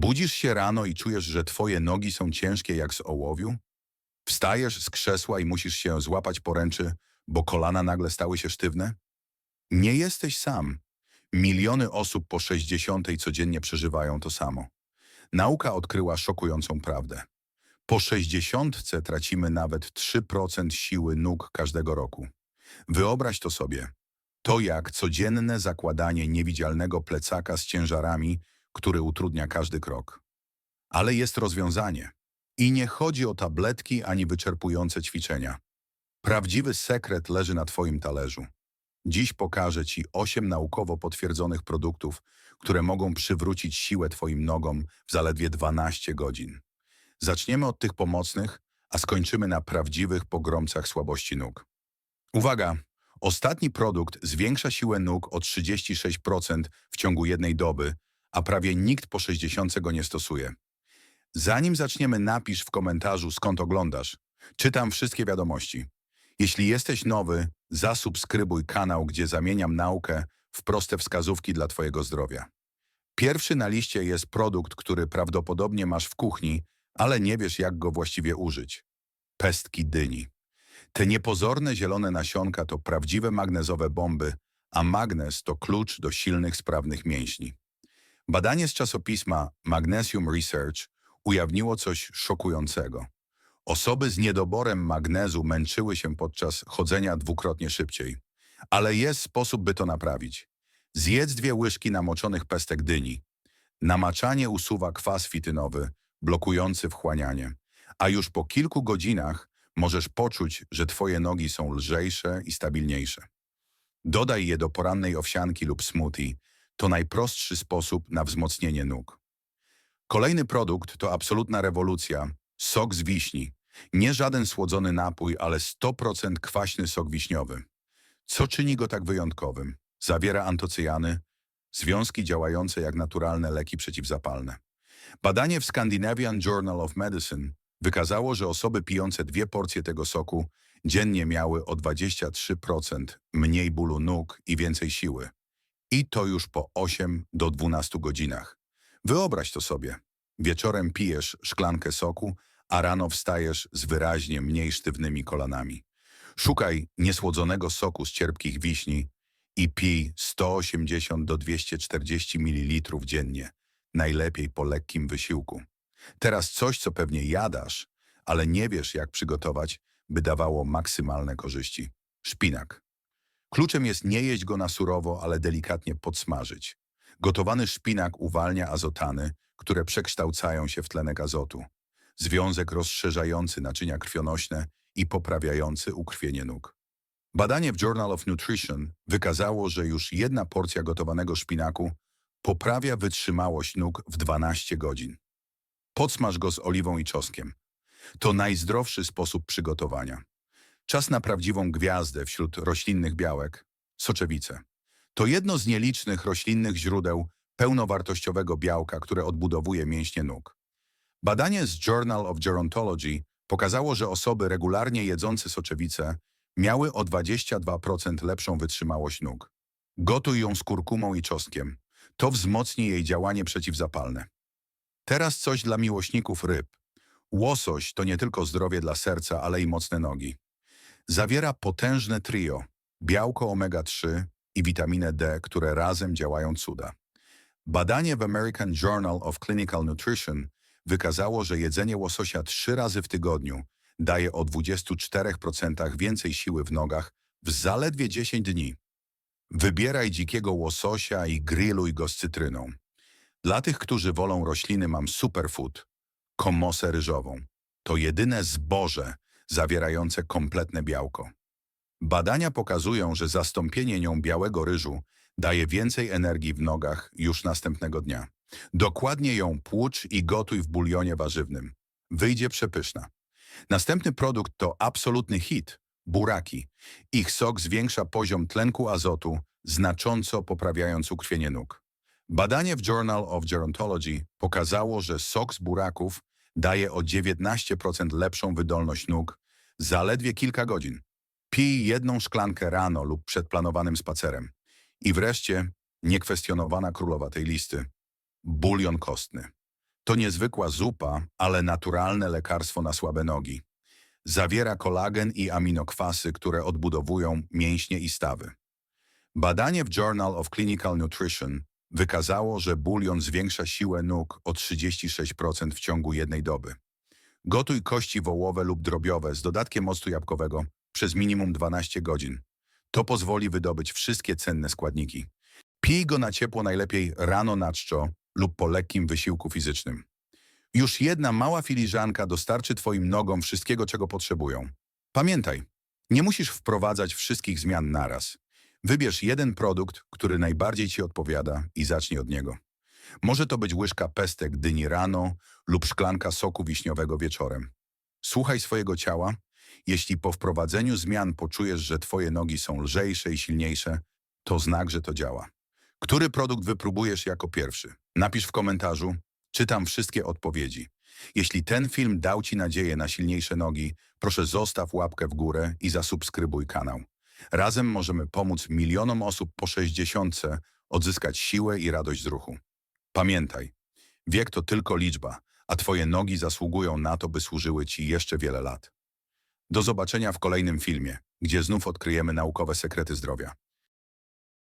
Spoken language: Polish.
Budzisz się rano i czujesz, że twoje nogi są ciężkie jak z ołowiu? Wstajesz z krzesła i musisz się złapać poręczy, bo kolana nagle stały się sztywne? Nie jesteś sam. Miliony osób po 60 codziennie przeżywają to samo. Nauka odkryła szokującą prawdę. Po 60 tracimy nawet 3% siły nóg każdego roku. Wyobraź to sobie. To jak codzienne zakładanie niewidzialnego plecaka z ciężarami, który utrudnia każdy krok. Ale jest rozwiązanie. I nie chodzi o tabletki ani wyczerpujące ćwiczenia. Prawdziwy sekret leży na Twoim talerzu. Dziś pokażę Ci 8 naukowo potwierdzonych produktów, które mogą przywrócić siłę Twoim nogom w zaledwie 12 godzin. Zaczniemy od tych pomocnych, a skończymy na prawdziwych pogromcach słabości nóg. Uwaga! Ostatni produkt zwiększa siłę nóg o 36% w ciągu jednej doby, a prawie nikt po 60 go nie stosuje. Zanim zaczniemy, napisz w komentarzu skąd oglądasz. Czytam wszystkie wiadomości. Jeśli jesteś nowy, zasubskrybuj kanał, gdzie zamieniam naukę w proste wskazówki dla Twojego zdrowia. Pierwszy na liście jest produkt, który prawdopodobnie masz w kuchni, ale nie wiesz jak go właściwie użyć. Pestki dyni. Te niepozorne zielone nasionka to prawdziwe magnezowe bomby, a magnez to klucz do silnych, sprawnych mięśni. Badanie z czasopisma Magnesium Research ujawniło coś szokującego. Osoby z niedoborem magnezu męczyły się podczas chodzenia dwukrotnie szybciej. Ale jest sposób, by to naprawić. Zjedz dwie łyżki namoczonych pestek dyni. Namaczanie usuwa kwas fitynowy, blokujący wchłanianie. A już po kilku godzinach możesz poczuć, że twoje nogi są lżejsze i stabilniejsze. Dodaj je do porannej owsianki lub smoothie. To najprostszy sposób na wzmocnienie nóg. Kolejny produkt to absolutna rewolucja. Sok z wiśni. Nie żaden słodzony napój, ale 100% kwaśny sok wiśniowy. Co czyni go tak wyjątkowym? Zawiera antocyjany, związki działające jak naturalne leki przeciwzapalne. Badanie w Scandinavian Journal of Medicine wykazało, że osoby pijące dwie porcje tego soku dziennie miały o 23% mniej bólu nóg i więcej siły. I to już po 8 do 12 godzinach. Wyobraź to sobie. Wieczorem pijesz szklankę soku, a rano wstajesz z wyraźnie mniej sztywnymi kolanami. Szukaj niesłodzonego soku z cierpkich wiśni i pij 180 do 240 ml dziennie, najlepiej po lekkim wysiłku. Teraz coś, co pewnie jadasz, ale nie wiesz jak przygotować, by dawało maksymalne korzyści. Szpinak. Kluczem jest nie jeść go na surowo, ale delikatnie podsmażyć. Gotowany szpinak uwalnia azotany, które przekształcają się w tlenek azotu. Związek rozszerzający naczynia krwionośne i poprawiający ukrwienie nóg. Badanie w Journal of Nutrition wykazało, że już jedna porcja gotowanego szpinaku poprawia wytrzymałość nóg w 12 godzin. Podsmaż go z oliwą i czosnkiem. To najzdrowszy sposób przygotowania. Czas na prawdziwą gwiazdę wśród roślinnych białek – soczewice. To jedno z nielicznych roślinnych źródeł pełnowartościowego białka, które odbudowuje mięśnie nóg. Badanie z Journal of Gerontology pokazało, że osoby regularnie jedzące soczewice miały o 22% lepszą wytrzymałość nóg. Gotuj ją z kurkumą i czosnkiem. To wzmocni jej działanie przeciwzapalne. Teraz coś dla miłośników ryb. Łosoś to nie tylko zdrowie dla serca, ale i mocne nogi. Zawiera potężne trio, białko omega-3 i witaminę D, które razem działają cuda. Badanie w American Journal of Clinical Nutrition wykazało, że jedzenie łososia trzy razy w tygodniu daje o 24% więcej siły w nogach w zaledwie 10 dni. Wybieraj dzikiego łososia i grilluj go z cytryną. Dla tych, którzy wolą rośliny, mam superfood – komosę ryżową. To jedyne zboże zawierające kompletne białko. Badania pokazują, że zastąpienie nią białego ryżu daje więcej energii w nogach już następnego dnia. Dokładnie ją płucz i gotuj w bulionie warzywnym. Wyjdzie przepyszna. Następny produkt to absolutny hit – buraki. Ich sok zwiększa poziom tlenku azotu, znacząco poprawiając ukrwienie nóg. Badanie w Journal of Gerontology pokazało, że sok z buraków daje o 19% lepszą wydolność nóg zaledwie kilka godzin. Pij jedną szklankę rano lub przed planowanym spacerem. I wreszcie niekwestionowana królowa tej listy – bulion kostny. To niezwykła zupa, ale naturalne lekarstwo na słabe nogi. Zawiera kolagen i aminokwasy, które odbudowują mięśnie i stawy. Badanie w Journal of Clinical Nutrition wykazało, że bulion zwiększa siłę nóg o 36% w ciągu jednej doby. Gotuj kości wołowe lub drobiowe z dodatkiem octu jabłkowego przez minimum 12 godzin. To pozwoli wydobyć wszystkie cenne składniki. Pij go na ciepło najlepiej rano na czczo lub po lekkim wysiłku fizycznym. Już jedna mała filiżanka dostarczy Twoim nogom wszystkiego, czego potrzebują. Pamiętaj, nie musisz wprowadzać wszystkich zmian naraz. Wybierz jeden produkt, który najbardziej Ci odpowiada i zacznij od niego. Może to być łyżka pestek dyni rano lub szklanka soku wiśniowego wieczorem. Słuchaj swojego ciała. Jeśli po wprowadzeniu zmian poczujesz, że Twoje nogi są lżejsze i silniejsze, to znak, że to działa. Który produkt wypróbujesz jako pierwszy? Napisz w komentarzu. Czytam wszystkie odpowiedzi. Jeśli ten film dał Ci nadzieję na silniejsze nogi, proszę zostaw łapkę w górę i zasubskrybuj kanał. Razem możemy pomóc milionom osób po 60 odzyskać siłę i radość z ruchu. Pamiętaj, wiek to tylko liczba, a Twoje nogi zasługują na to, by służyły Ci jeszcze wiele lat. Do zobaczenia w kolejnym filmie, gdzie znów odkryjemy naukowe sekrety zdrowia.